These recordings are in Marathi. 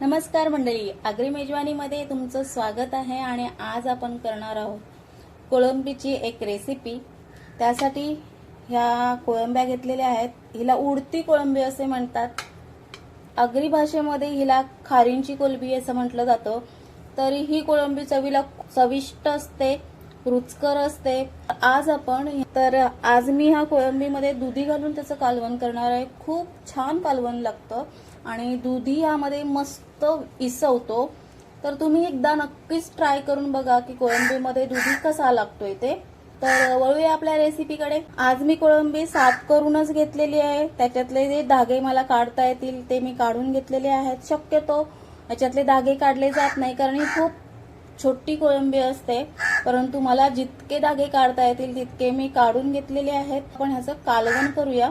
नमस्कार मंडळी आगरी मेजवानीमध्ये तुमचं स्वागत आहे आणि आज आपण करणार आहोत कोळंबीची एक रेसिपी त्यासाठी ह्या कोळंब्या घेतलेल्या आहेत. हिला उडती कोळंबी असे म्हणतात. आगरी भाषेमध्ये हिला खारींची कोलंबी असं म्हटलं जातं. तरी ही कोळंबी चवीला चविष्ट असते रुचकर असते. आज आपण तर आज मी ह्या कोळंबीमध्ये दुधी घालून त्याचं कालवण करणार आहे. खूप छान कालवण लागतं. आणि दुधी यामध्ये मस्त इसवतो. तर तुम्ही एकदा नक्कीच ट्राय करून बघा की कोळंबीमध्ये दुधी कसा लागतोय ते. तर वळूया आपल्या रेसिपीकडे आज मी कोळंबी साफ करूनच घेतलेली आहे. त्याच्यातले जे धागे मला काढता येतील ते मी काढून घेतलेले आहेत. शक्यतो याच्यातले धागे काढले जात नाही कारण ही खूप छोटी कोळंबी असते. परंतु मला जितके धागे काढता येतील तितके मी काढून घेतलेले आहेत. आपण ह्याचं कालवण करूया.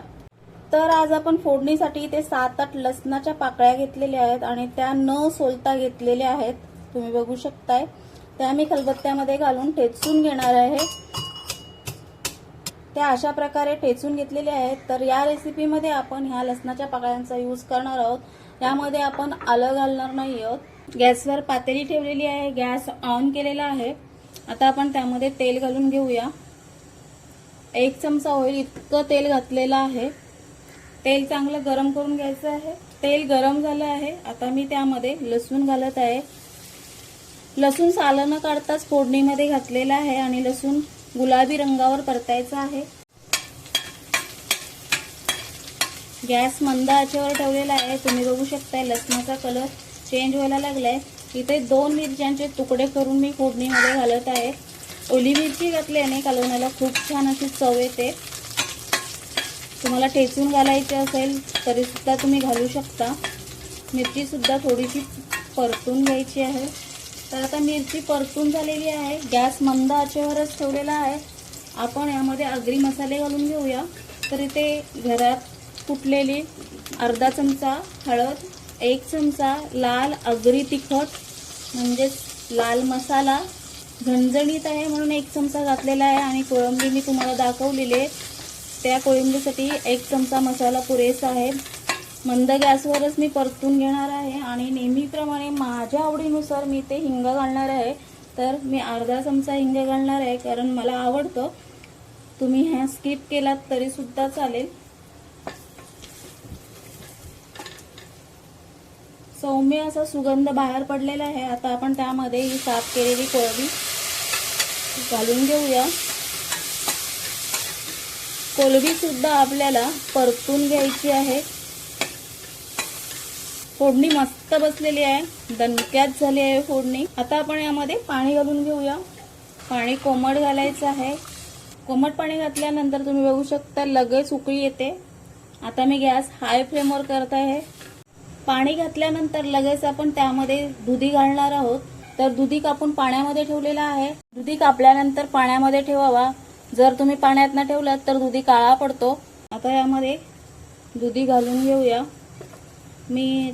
तर आज आपण फोडणीसाठी इथे सात आठ लसणाच्या पाकळ्या घेतलेल्या आहेत आणि त्या न सोलता घेतलेल्या आहेत. तुम्ही बघू शकताय. त्या मी खलबत्त्यामध्ये घालून ठेचून घेणार आहे. त्या अशा प्रकारे ठेचून घेतलेल्या आहेत. तर या रेसिपीमध्ये आपण ह्या लसणाच्या पाकळ्यांचा यूज करणार आहोत. यामध्ये आपण आलं घालणार नाही आहोत. गॅसवर पातेली ठेवलेली आहे. गॅस ऑन केलेला आहे. आता आपण त्यामध्ये तेल घालून घेऊया. एक चमचा होईल इतकं तेल घातलेलं आहे. तेल चांगलं गरम करून घ्यायचं आहे. तेल गरम झालं आहे. आता मी त्यामध्ये लसूण घालत आहे. लसूण सालं न काढताच फोडणीमध्ये घातलेलं आहे आणि लसूण गुलाबी रंगावर परतायचं आहे. गॅस मंद आचेवर ठेवलेला आहे. तुम्ही बघू शकताय लसणाचा कलर चेंज व्हायला लागलाय. इथे दोन मिरच्यांचे तुकडे करून मी फोडणीमध्ये घालत आहे. ओली मिरची घातल्याने कालवणाला खूप छान अशी चव येते. तुम्हाला ठेचून घालायचे असेल तरीसुद्धा तुम्ही घालू शकता. मिरचीसुद्धा थोडीशी परतून घ्यायची आहे. तर आता मिरची परतून झालेली आहे. गॅस मंद आचेवरच ठेवलेला आहे. आपण यामध्ये आगरी मसाले घालून घेऊया. तर इथे घरात कुटलेली अर्धा चमचा हळद एक चमचा लाल आगरी तिखट म्हणजेच लाल मसाला झणझणीत आहे म्हणून एक चमचा घातलेला आहे आणि कोळंबी मी तुम्हाला दाखवलेली आहे. त्या कोळंबीसाठी एक चमचा मसाला पुरेसा आहे. मंद गॅसवरच मी परतून घेणार आहे आणि नेहमीप्रमाणे माझ्या आवडीनुसार मी ते हिंग घालणार आहे. तर मी अर्धा चमचा हिंग घालणार आहे कारण मला आवडतं. तुम्ही ह्या स्किप केलात तरीसुद्धा चालेल. सौम्य असा सुगंध बाहेर पडलेला आहे. आता आपण त्यामध्ये ही साफ केलेली कोळंबी घालून घेऊया. कोलबी सुद्धा आपल्याला परतून घ्यायची आहे. फोडणी मस्त बसलेली आहे. दणक्यात झाली आहे फोडणी. आता आपण यामध्ये पाणी घालून घेऊया. पाणी कोमट घालायचं आहे. कोमट पाणी घातल्यानंतर तुम्ही बघू शकता लगेच उकळी येते. आता मी गॅस हाय फ्लेमवर करत आहे. पाणी घातल्यानंतर लगेच आपण त्यामध्ये दुधी घालणार आहोत. तर दुधी कापून पाण्यामध्ये ठेवलेला आहे. दुधी कापल्यानंतर पाण्यामध्ये ठेवावा. जर तुम्ही पाण्यात ना ठेवलात तर दुधी काळा पडतो. आता यामध्ये दुधी घालून घेऊया. मी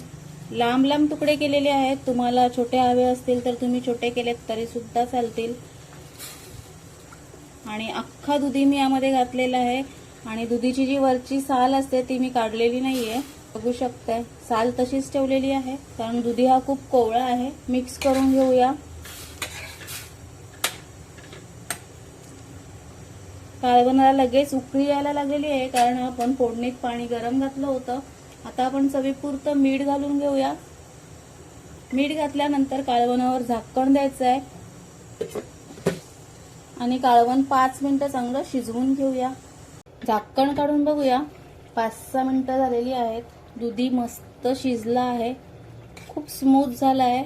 लांब लांब तुकडे केलेले आहेत. तुम्हाला छोटे हवे असतील तर तुम्ही छोटे केलेत तरी सुद्धा चालतील. आणि अख्खा दुधी मी यामध्ये घातलेला आहे. आणि दुधीची जी वरची साल असते ती मी काढलेली नाहीये. बघू शकताय साल तशीच ठेवलेली आहे. कारण दुधी हा खूप कोवळा आहे. मिक्स करून घेऊया. कालवणाला लगेच उकळी यायला लागलेली आहे कारण आपण फोडणीत पाणी गरम घातलं होतं. आता आपण चवीपुरतं मीठ घालून घेऊया. मीठ घातल्यानंतर कालवणावर झाकण द्यायचं आहे. आणि कालवण पाच मिनिटं चांगलं शिजवून घेऊया. झाकण काढून बघूया. पाच सहा मिनिटं झालेली आहेत. दुधी मस्त शिजला आहे. खूप स्मूथ झाला आहे.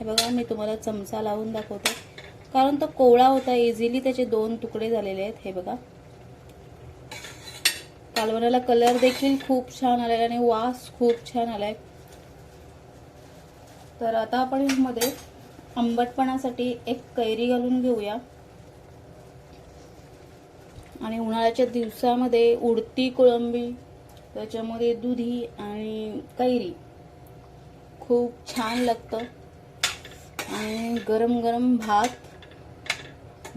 हे बघा मी तुम्हाला चमचा लावून दाखवते. कारण तो कोवळा होता इझिली त्याचे दोन तुकडे झालेले आहेत. हे बघा. कालवणाला कलर देखील खूप छान आलाय आणि वास खूप छान आलाय. तर आता आपण ह्यामध्ये आंबटपणासाठी एक कैरी घालून घेऊया. आणि उन्हाळ्याच्या दिवसामध्ये उडती कोळंबी त्याच्यामध्ये दुधी आणि कैरी. खूप छान लागतं. आणि गरम गरम भात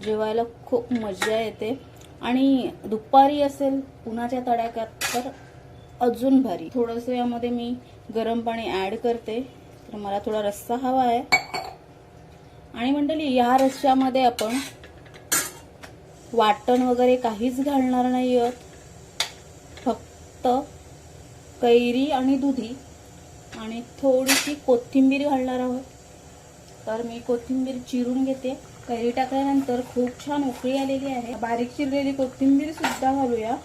जेवायला खूप मजा येते. आणि दुपारी असेल उन्हाच्या तडाख्यात तर अजून भारी. थोडंसं यामध्ये मी गरम पाणी ॲड करते. तर मला थोडा रस्सा हवा आहे. आणि मंडळी या रस्स्यामध्ये आपण वाटण वगैरे काहीच घालणार नाही आहोत. फक्त कैरी आणि दुधी आणि थोडीशी कोथिंबीर घालणार आहोत. तर मी कोथिंबीर चिरून घेते. कैरी टाकल्यानंतर खूप छान उकळी आलेली आहे. बारीक चिरलेली कोथिंबीर सुद्धा घालूया.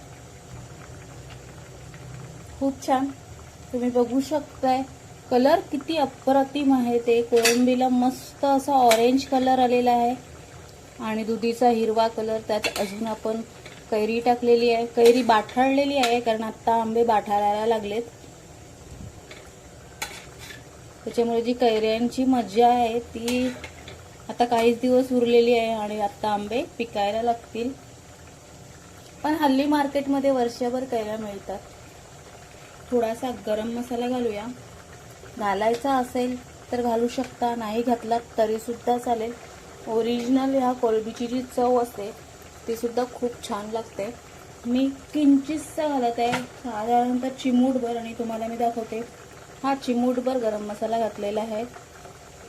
खूप छान. तुम्ही बघू शकताय कलर किती अप्रतिम आहे ते. कोळंबीला मस्त असा ऑरेंज कलर आलेला आहे. आणि दुधीचा हिरवा कलर त्यात अजून आपण कैरी टाकलेली आहे. कैरी बाठाळलेली आहे कारण आत्ता आंबे बाठाळायला लागलेत. त्याच्यामुळे जी कैऱ्यांची मजा आहे ती आता काहीच दिवस उरलेली आहे आणि आत्ता आंबे पिकायला लागतील. पण हल्ली मार्केटमध्ये वर्षभर कैऱ्या मिळतात. थोडासा गरम मसाला घालूया. घालायचा असेल तर घालू शकता नाही घातलात तरीसुद्धा चालेल. ओरिजिनल ह्या कोलबीची जी चव असते तीसुद्धा खूप छान लागते. मी किंचितचा घालत आहे. साधारणतः चिमूटभर आणि तुम्हाला मी दाखवते. हा चिमूटभर गरम मसाला घातलेला आहे.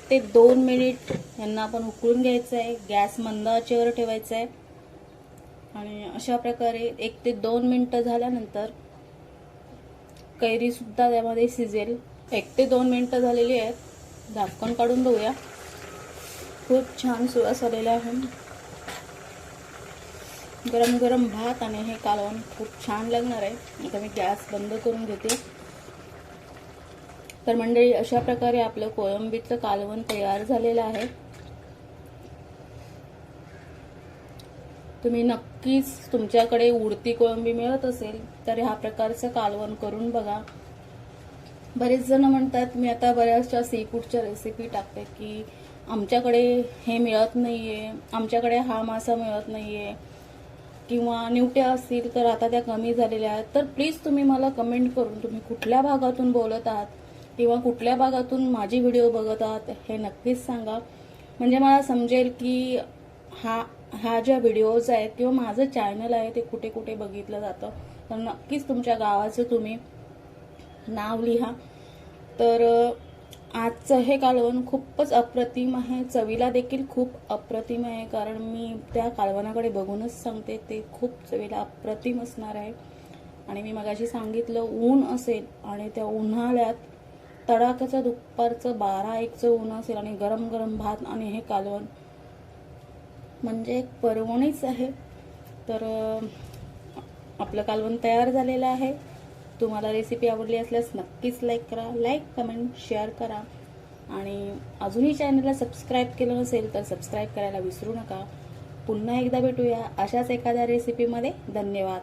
ते दोन मिनिट यांना आपण उकळून घ्यायचं आहे गॅस मंद आचेवर ठेवायचा आहे आणि अशा प्रकारे एक ते दोन मिनटं झाल्यानंतर कैरीसुद्धा त्यामध्ये शिजेल. एक ते दोन मिनटं झालेली आहेत. झाकण काढून बघूया. खूप छान सुवास आलेला आहे. गरम गरम भात आणि हे कालवण खूप छान लागणार आहे. आता मी गॅस बंद करून घेते. तर मंडळी अशा प्रकारे आपलं कोळंबीचं कालवण तयार झालेलं आहे. तुम्ही नक्कीच तुमच्याकडे उडती कोळंबी मिळत असेल तर ह्या प्रकारचं कालवण करून बघा. बरेच जण म्हणतात मी आता बऱ्याचशा सी फूडच्या रेसिपी टाकते की आमच्याकडे हे मिळत नाही आहे आमच्याकडे हा मासा मिळत नाही आहे किंवा निवट्या असतील तर आता त्या कमी झालेल्या आहेत. तर प्लीज तुम्ही मला कमेंट करून तुम्ही कुठल्या भागातून बोलत आहात? किंवा कुठल्या भागातून माझी व्हिडिओ बघत आहात हे नक्कीच सांगा. म्हणजे मला समजेल की हा ह्या ज्या व्हिडिओज आहेत किंवा माझं चॅनल आहे ते कुठे कुठे बघितलं जातं. तर नक्कीच तुमच्या गावाचं तुम्ही नाव लिहा. तर आजचं हे कालवण खूपच अप्रतिम आहे. चवीला देखील खूप अप्रतिम आहे. कारण मी त्या कालवणाकडे बघूनच सांगते ते खूप चवीला अप्रतिम असणार आहे. आणि मी मगाशी सांगितलं ऊन असेल आणि त्या उन्हाळ्यात तडाख्याचं दुपारचं बारा एकचं ऊन असेल आणि गरम गरम भात आणि हे कालवण. म्हणजे एक पर्वणीच आहे. तर आपलं कालवण तयार झालेलं आहे. तुम्हाला रेसिपी आवडली असल्यास नक्कीच लाईक करा. लाईक कमेंट शेअर करा. आणि अजूनही चॅनलला सबस्क्राईब केलं नसेल तर सबस्क्राईब करायला विसरू नका. पुन्हा एकदा भेटूया अशाच एखाद्या रेसिपीमध्ये धन्यवाद.